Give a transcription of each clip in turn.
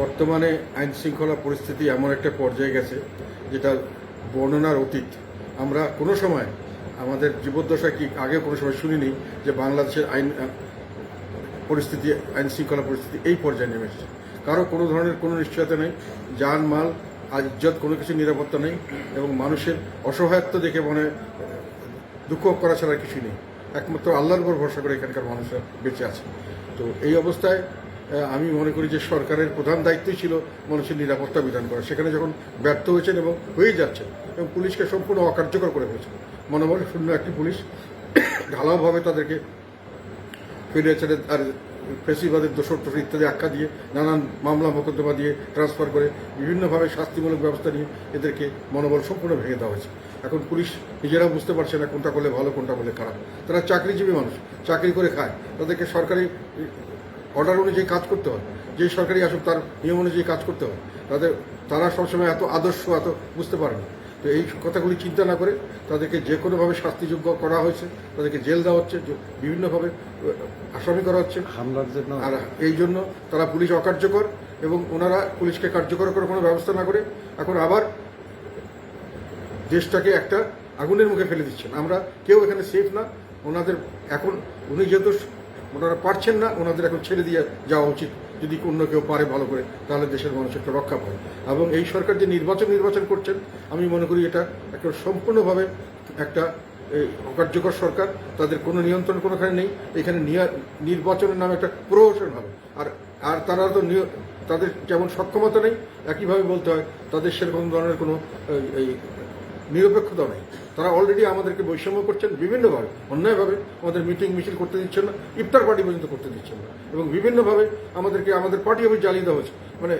বর্তমানে আইন শৃঙ্খলা পরিস্থিতি এমন একটা পর্যায়ে গেছে, যেটা বর্ণনার অতীত। আমরা কোনো সময় আমাদের জীবদ্দশা কি আগে কোনো সময় শুনিনি যে বাংলাদেশের আইন পরিস্থিতি আইন শৃঙ্খলা পরিস্থিতি এই পর্যায়ে নেমে এসেছে। কারও কোনো ধরনের কোনো নিশ্চয়তা নেই যান মাল আজ ইজ্জত কোনো কিছু নিরাপত্তা নেই, এবং মানুষের অসহায়ত্ব দেখে মনে দুঃখ করা ছাড়া কিছু নেই। একমাত্র আল্লাহর উপর ভরসা করে এখানকার মানুষরা বেঁচে আছে। তো এই অবস্থায় আমি মনে করি যে সরকারের প্রধান দায়িত্বই ছিল মানুষের নিরাপত্তা বিধান করা। সেখানে যখন ব্যর্থ হয়েছেন এবং হয়ে যাচ্ছে এবং পুলিশকে সম্পূর্ণ অকার্যকর করে ফেলেছে মনোবল শূন্য একটি পুলিশ। ঢালাওভাবে তাদেরকে ফেডারেশনের আর ফেসিবাদের দোষর টোষর ইত্যাদি আখ্যা দিয়ে, নানান মামলা, মোকদ্দমা দিয়ে ট্রান্সফার করে বিভিন্নভাবে শাস্তিমূলক ব্যবস্থা নিয়ে এদেরকে মনোবল সম্পূর্ণ ভেঙে দেওয়া হয়েছে। এখন পুলিশ নিজেরাও বুঝতে পারছে না কোনটা করলে ভালো, কোনটা করলে খারাপ। তারা চাকরিজীবী মানুষ। চাকরি করে খায়। তাদেরকে সরকারি অর্ডার অনুযায়ী কাজ করতে হয়। যে সরকারি আসুক তার নিয়ম অনুযায়ী কাজ করতে হয়। তাদের তারা সবসময় এত আদর্শ এত বুঝতে পারেনি তো এই কথাগুলি চিন্তা না করে তাদেরকে যে কোনোভাবে শাস্তিযোগ্য করা হয়েছে তাদেরকে জেল দেওয়া হচ্ছে যে বিভিন্নভাবে আসামি করা হচ্ছে। হামলার জন্য। আর এই জন্য তারা পুলিশ অকার্যকর এবং ওনারা পুলিশকে কার্যকর করে কোনো ব্যবস্থা না করে এখন আবার দেশটাকে একটা আগুনের মুখে ফেলে দিচ্ছেন। আমরা কেউ এখানে সেফ না। ওনাদের এখন উনি যেহেতু ওনারা পারছেন না, ওনাদের এখন ছেড়ে দিয়ে যাওয়া উচিত। যদি অন্য কেউ পারে ভালো করে, তাহলে দেশের মানুষ একটা রক্ষা পায় এবং এই সরকার যে নির্বাচন নির্বাচন করছেন, আমি মনে করি এটা একটা সম্পূর্ণভাবে একটা অকার্যকর সরকার। তাদের কোনো নিয়ন্ত্রণ কোনোখানে নেই। এখানে নির্বাচনের নামে একটা প্রহসন হবে। আর আর তারা তো তাদের যেমন সক্ষমতা নেই, একইভাবে বলতে হয়, তাদের সেরকম ধরনের কোনো এই নিরপেক্ষতা নেই। তারা অলরেডি আমাদেরকে বৈষম্য করছেন বিভিন্নভাবে। অন্যায়ভাবে আমাদের মিটিং মিছিল করতে দিচ্ছেন না, ইফতার পার্টি পর্যন্ত করতে দিচ্ছেন না। এবং বিভিন্নভাবে আমাদেরকে, আমাদের পার্টি অফিস জ্বালিয়ে দেওয়া হচ্ছে। মানে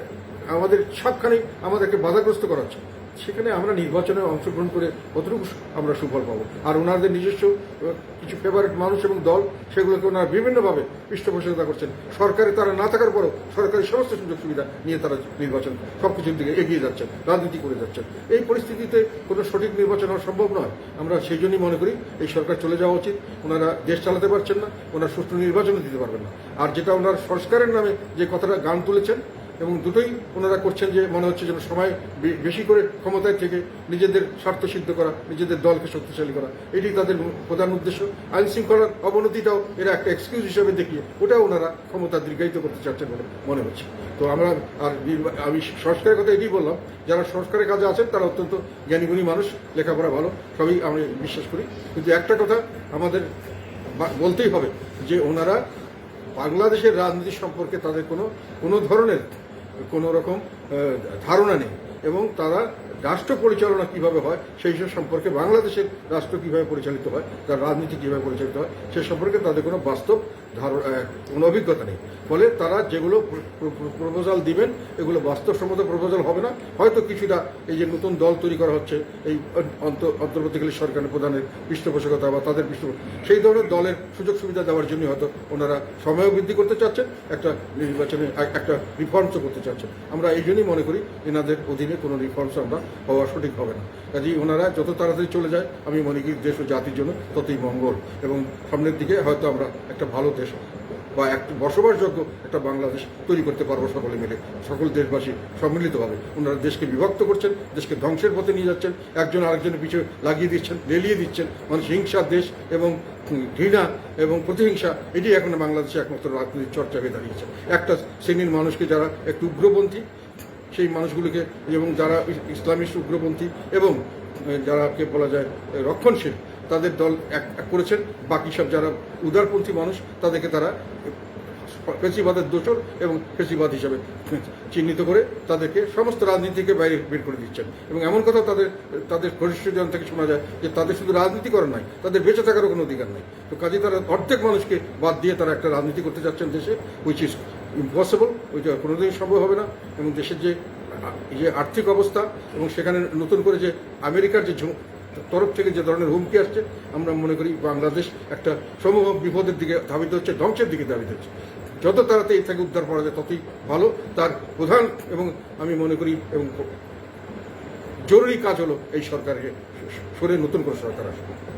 আমাদের সবখানে আমাদেরকে বাধাগ্রস্ত করা হচ্ছে। সেখানে আমরা নির্বাচনে অংশগ্রহণ করে কতটুকু আমরা সুফল পাবো। আর ওনাদের নিজস্ব কিছু ফেভারিট মানুষ এবং দল, সেগুলোকে ওনারা বিভিন্নভাবে পৃষ্ঠপোষকতা করছেন। সরকারে তারা না থাকার পরও সরকারি সমস্ত সুযোগ সুবিধা নিয়ে তারা নির্বাচন সবকিছুর দিকে এগিয়ে যাচ্ছেন, রাজনীতি করে যাচ্ছেন। এই পরিস্থিতিতে কোনো সঠিক নির্বাচন হওয়া সম্ভব নয়। আমরা সেই জন্যই মনে করি এই সরকার চলে যাওয়া উচিত। ওনারা দেশ চালাতে পারছেন না, ওনারা সুষ্ঠু নির্বাচনও দিতে পারবেন না। আর যেটা ওনার সংস্কারের নামে যে কথাটা গান তুলেছেন এবং দুটোই ওনারা করছেন যে মনে হচ্ছে যেন সময় বেশি করে ক্ষমতায় থেকে নিজেদের স্বার্থ সিদ্ধ করা, নিজেদের দলকে শক্তিশালী করা। এটি তাদের প্রধান উদ্দেশ্য। আইন শৃঙ্খলার অবনতিটাও এরা একটা এক্সকিউজ হিসেবে দেখিয়ে, ওটাও ওনারা ক্ষমতা দীর্ঘায়িত করতে চাচ্ছেন বলে মনে হচ্ছে। তো আমরা আর আমি সংস্কারের কথা এটাই বললাম, যারা সংস্কারের কাজে আছেন তারা অত্যন্ত জ্ঞানীগুণী মানুষ, লেখাপড়া ভালো, সবই আমি বিশ্বাস করি। কিন্তু একটা কথা আমাদের বলতেই হবে যে ওনারা বাংলাদেশের রাজনীতি সম্পর্কে তাদের কোনো কোনো ধরনের কোনো রকম ধারণা নেই। এবং তারা রাষ্ট্র পরিচালনা কীভাবে হয়, সেই সব সম্পর্কে বাংলাদেশের রাষ্ট্র কীভাবে পরিচালিত হয়, তার রাজনীতি কীভাবে পরিচালিত হয়, সে সম্পর্কে তাদের কোনো বাস্তব কোনো অভিজ্ঞতা নেই। ফলে তারা যেগুলো প্রপোজাল দিবেন, এগুলো বাস্তবসম্মত প্রপোজাল হবে না। হয়তো কিছুটা এই যে নতুন দল তৈরি করা হচ্ছে, এই অন্ত- অন্তর্বর্তীকালীন সরকারের প্রধানের পৃষ্ঠপোষকতা বা তাদের পৃষ্ঠ, সেই ধরনের দলের সুযোগ সুবিধা দেওয়ার জন্য হয়তো ওনারা সময়ও বৃদ্ধি করতে চাচ্ছেন, একটা নির্বাচনে একটা রিফর্মসও করতে চাচ্ছেন। আমরা এই জন্যই মনে করি এনাদের অধীনে কোনো রিফর্মস আমরা হওয়া সঠিক হবে না। কাজেই ওনারা যত তাড়াতাড়ি চলে যায়, আমি মনে করি দেশ ও জাতির জন্য ততই মঙ্গল। এবং সামনের দিকে হয়তো আমরা একটা ভালো দেশ বা একটা বসবাসযোগ্য একটা বাংলাদেশ তৈরি করতে পারব সকলে মিলে। সকল দেশবাসী সম্মিলিতভাবে। ওনারা দেশকে বিভক্ত করছেন, দেশকে ধ্বংসের পথে নিয়ে যাচ্ছেন, একজন আরেকজনের পিছু লাগিয়ে দিচ্ছেন, লেলিয়ে দিচ্ছেন। মানুষ হিংসা দেশ এবং ঘৃণা এবং প্রতিহিংসা এটি এখন বাংলাদেশে একমাত্র রাজনীতির চর্চা হয়ে দাঁড়িয়েছে। একটা শ্রেণির মানুষকে যারা একটু উগ্রপন্থী, সেই মানুষগুলিকে এবং যারা ইস- ইসলামিস্ট উগ্রপন্থী এবং যারাকে বলা যায়, রক্ষণশীল তাদের দল এক করেছেন। বাকি সব যারা উদারপন্থী মানুষ, তাদেরকে তারা ফেসিবাদের দোষর এবং ফেসিবাদ হিসাবে চিহ্নিত করে তাদেরকে সমস্ত রাজনীতি থেকে বাইরে বের করে দিচ্ছেন। এবং এমন কথা তাদের তাদের ঘনিষ্ঠজন থেকে শোনা যায় যে তাদের শুধু রাজনীতি করার নাই তাদের বেঁচে থাকারও কোনো অধিকার নেই। তো কাজে তারা অর্ধেক মানুষকে বাদ দিয়ে তারা একটা রাজনীতি করতে যাচ্ছেন দেশে উইচ ইজ ইম্পসিবল ওইটা কোনোদিনই সম্ভব হবে না। এবং দেশের যে যে আর্থিক অবস্থা এবং সেখানে নতুন করে যে আমেরিকার যে তরফ থেকে যে ধরনের হুমকি আসছে, আমরা মনে করি বাংলাদেশ একটা সমূহ বিপদের দিকে ধাবিত হচ্ছে, ধ্বংসের দিকে ধাবিত হচ্ছে। যত তাড়াতাড়ি এর থেকে উদ্ধার করা যায়, ততই ভালো। তার প্রধান এবং আমি মনে করি, এবং জরুরি কাজ হলো এই সরকারকে সরে নতুন করে সরকার আসবে।